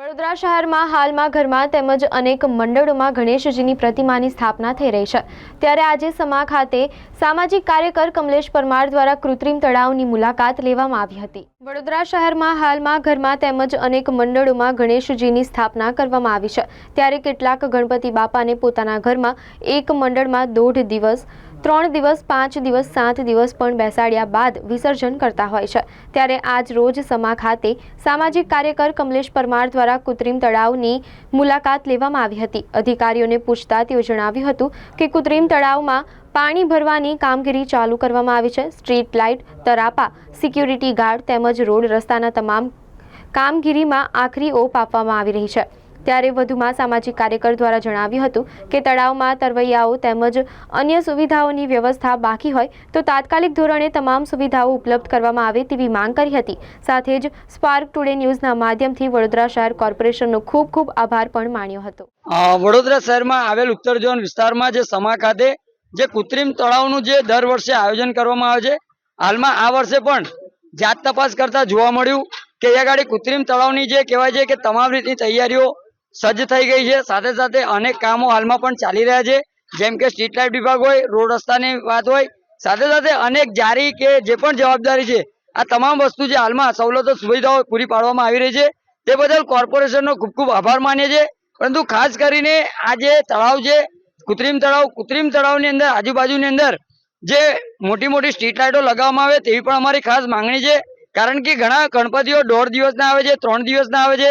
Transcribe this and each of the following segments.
વડોદરા શહેરમાં હાલમાં ઘરમાં તેમજ અનેક મંડળોમાં ગણેશજીની પ્રતિમાની સ્થાપના થઈ રહી છે. ત્યારે આજે સમા ખાતે સામાજિક કાર્યકર કમલેશ પરમાર દ્વારા કૃત્રિમ તળાવની મુલાકાત લેવામાં આવી હતી. વડોદરા શહેરમાં હાલમાં ઘરમાં તેમજ અનેક મંડળોમાં ગણેશજીની સ્થાપના કરવામાં આવી છે. ત્યારે કેટલાક ગણપતિ બાપાને પોતાના ઘરમાં એક મંડળમાં દોઢ દિવસ ત્રણ દિવસ, પાંચ દિવસ, સાત દિવસ પણ બેસાડ્યા બાદ વિસર્જન કરતા હોય છે. ત્યારે આજ રોજ સમા ખાતે સામાજિક કાર્યકર કમલેશ પરમાર દ્વારા કૃત્રિમ તળાવની મુલાકાત લેવામાં આવી હતી. અધિકારીઓને પૂછતા તેઓ જણાવ્યું હતું કે કૃત્રિમ તળાવમાં પાણી ભરવાની કામગીરી ચાલુ કરવામાં આવી છે. સ્ટ્રીટ લાઇટ, તરાપા, સિક્યુરિટી ગાર્ડ તેમજ રોડ રસ્તાના તમામ કામગીરીમાં આખરી ઓપ આપવામાં આવી રહી છે. ત્યારે વધુમાં સામાજિક કાર્યકર દ્વારા જણાવ્યું હતું કે તળાવમાં તરવૈયાઓ તેમજ અન્ય સુવિધાઓની વ્યવસ્થા બાકી હોય તો તાત્કાલિક ધોરણે તમામ સુવિધાઓ ઉપલબ્ધ કરવામાં આવે તેવી માંગ કરી હતી. સાથે જ સ્પાર્ક ટુડે ન્યૂઝના માધ્યમથી વડોદરા શહેર કોર્પોરેશનનો ખૂબ ખૂબ આભાર પણ માન્યો હતો. વડોદરા શહેરમાં આવેલ ઉત્તર ઝોન વિસ્તારમાં જે સમા ખાતે જે કૃત્રિમ તળાવનું જે દર વર્ષે આયોજન કરવામાં આવે છે, હાલમાં આ વર્ષે પણ જાત તપાસ કરતા જોવા મળ્યું કે અહીંયા આગળ કૃત્રિમ તળાવની જે કહેવાય છે કે તમામ રીતની તૈયારીઓ સજ્જ થઈ ગઈ છે. સાથે સાથે અનેક કામો હાલમાં પણ ચાલી રહ્યા છે. જેમ કે સ્ટ્રીટ લાઇટ વિભાગ હોય, રોડ રસ્તાની વાત હોય. સાથે સાથે અનેક જારી કે જે પણ જવાબદારી છે, આ તમામ વસ્તુ જે હાલમાં સવલતો સુવિધાઓ પૂરી પાડવામાં આવી રહી છે. તે બદલ કોર્પોરેશનનો ખૂબ ખૂબ આભાર માનીએ છીએ. પરંતુ ખાસ કરીને આ જે તળાવ છે, કૃત્રિમ તળાવ, કૃત્રિમ તળાવની અંદર, આજુબાજુની અંદર જે મોટી મોટી સ્ટ્રીટ લાઇટો લગાવવામાં આવે તેવી પણ અમારી ખાસ માંગણી છે. કારણ કે ઘણા ગણપતિઓ દોઢ દિવસના આવે છે, ત્રણ દિવસના આવે છે.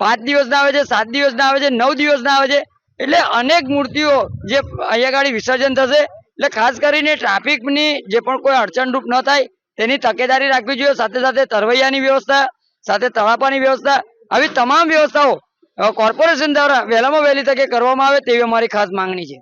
પાંચ દિવસના આવે છે, સાત દિવસના આવે છે, નવ દિવસના આવે છે. એટલે અનેક મૂર્તિઓ જે અહીંયા ગાડી વિસર્જન થશે, એટલે ખાસ કરીને ટ્રાફિકની જે પણ કોઈ અડચણરૂપ ન થાય, તેની તકેદારી રાખવી જોઈએ. સાથે સાથે તરવૈયાની વ્યવસ્થા, સાથે તળાપાની વ્યવસ્થા, આવી તમામ વ્યવસ્થાઓ કોર્પોરેશન દ્વારા વહેલામાં વહેલી તકે કરવામાં આવે તેવી અમારી ખાસ માંગણી છે.